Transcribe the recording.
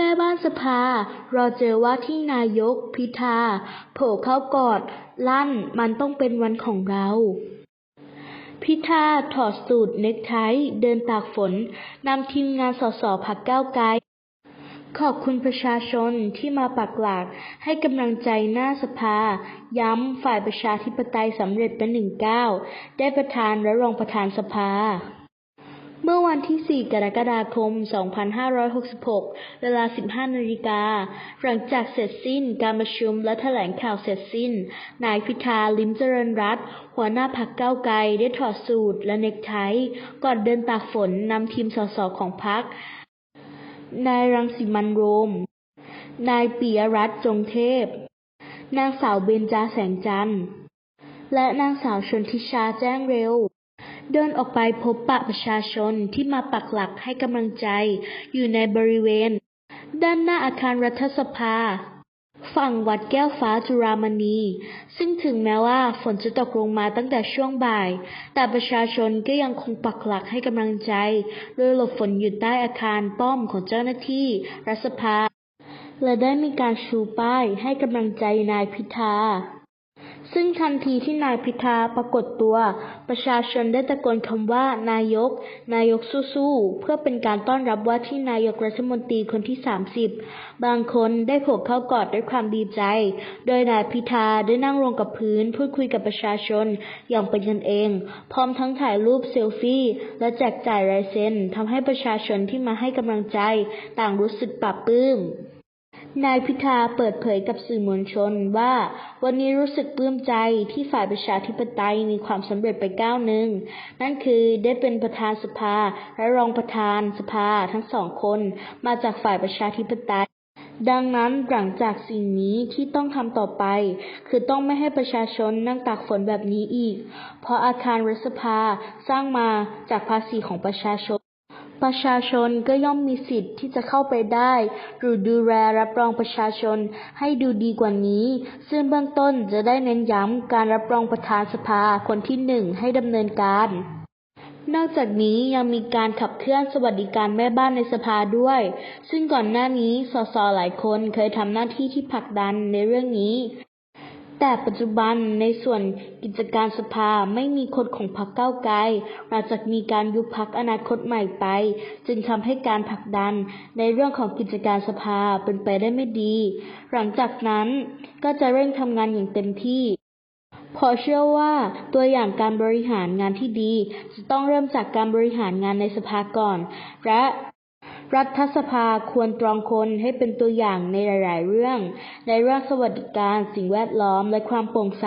แม่บ้านสภา รอเจอว่าที่นายกพิธา โผล่เข้ากอด ลั่นมันต้องเป็นวันของเราพิธาถอดสูทเนคไทเดินตากฝน นำทีมงานสสพักก้าวไกล ขอบคุณประชาชนที่มาปักหลักให้กำลังใจหน้าสภา ย้ำฝ่ายประชาธิปไตยสำเร็จเป็นหนึ่งก้าวได้ประธานและรองประธานสภา มื่อวันที่ 4 กรกฎาคม 2566 เวลา 15 นาฬิกา หลังจากเสร็จสิ้นการประชุมและแถลงข่าวเสร็จสิ้น นายพิธาลิมเจริญรัตน์หัวหน้าพักก้าวไกลได้ถอดสูทและเนคไทก่อนเดินตากฝนนำทีมสสของพรรคนายรังสิมันโรม นายปิยรัตน์จงเทพ นางสาวเบญจาแสงจันทร์ และนางสาวชนทิชาแจ้งเร็ว เดินออกไปพบปะประชาชนที่มาปักหลักให้กำลังใจ อยู่ในบริเวณ ด้านหน้าอาคารรัฐสภา ฝั่งวัดแก้วฟ้าจุฬามณี ซึ่งถึงแม้ว่าฝนจะตกลงมาตั้งแต่ช่วงบ่าย แต่ประชาชนก็ยังคงปักหลักให้กำลังใจ โดยหลบฝนอยู่ใต้อาคารป้อมของเจ้าหน้าที่รัฐสภา และได้มีการชูป้ายให้กำลังใจนายพิธา ซึ่งทันทีที่นายพิธาปรากฏตัว ประชาชนได้ตะโกนคำว่า นายก นายกสู้ๆ เพื่อเป็นการต้อนรับว่าที่นายกรัฐมนตรีคนที่ 30 บางคนได้โผล่เข้ากอดด้วยความดีใจ โดยนายพิธาได้นั่งลงกับพื้นพูดคุยกับประชาชนอย่างเป็นกันเอง พร้อมทั้งถ่ายรูปเซลฟี่ และแจกจ่ายลายเซ็นทำให้ประชาชนที่มาให้กำลังใจ ต่างรู้สึกปลาบปลื้ม นายพิธาเปิดเผยกับสื่อมวลชนว่า วันนี้รู้สึกปลื้มใจที่ฝ่ายประชาธิปไตยมีความสำเร็จไปก้าวหนึ่ง นั่นคือได้เป็นประธานสภาและรองประธานสภาทั้งสองคนมาจากฝ่ายประชาธิปไตยดังนั้นหลังจากสิ่งนี้ที่ต้องทำต่อไป คือต้องไม่ให้ประชาชนนั่งตากฝนแบบนี้อีก เพราะอาคารรัฐสภาสร้างมาจากภาษีของประชาชน ประชาชนก็ย่อมมีสิทธิ์ที่จะเข้าไปได้ หรือดูแลรับรองประชาชนให้ดูดีกว่านี้ ซึ่งเบื้องต้นจะได้เน้นย้ำการรับรองประธานสภาคนที่หนึ่งให้ดำเนินการ นอกจากนี้ยังมีการขับเคลื่อนสวัสดิการแม่บ้านในสภาด้วย ซึ่งก่อนหน้านี้สสหลายคนเคยทำหน้าที่ที่ผลักดันในเรื่องนี้ แต่ปัจจุบันในส่วนกิจการสภาไม่มีคนของพรรคก้าวไกลหลังจากมีการยุบพรรคอนาคตใหม่ไป จึงทำให้การผลักดันในเรื่องของกิจการสภาเป็นไปได้ไม่ดี หลังจากนั้นก็จะเร่งทำงานอย่างเต็มที่เพอเชื่อว่าตัวอย่างการบริหารงานที่ดี จะต้องเริ่มจากการบริหารงานในสภาก่อน และ รัฐสภาควรตรองคนให้เป็นตัวอย่างในหลาย ๆ เรื่อง ในเรื่องสวัสดิการ สิ่งแวดล้อม และความโปร่งใส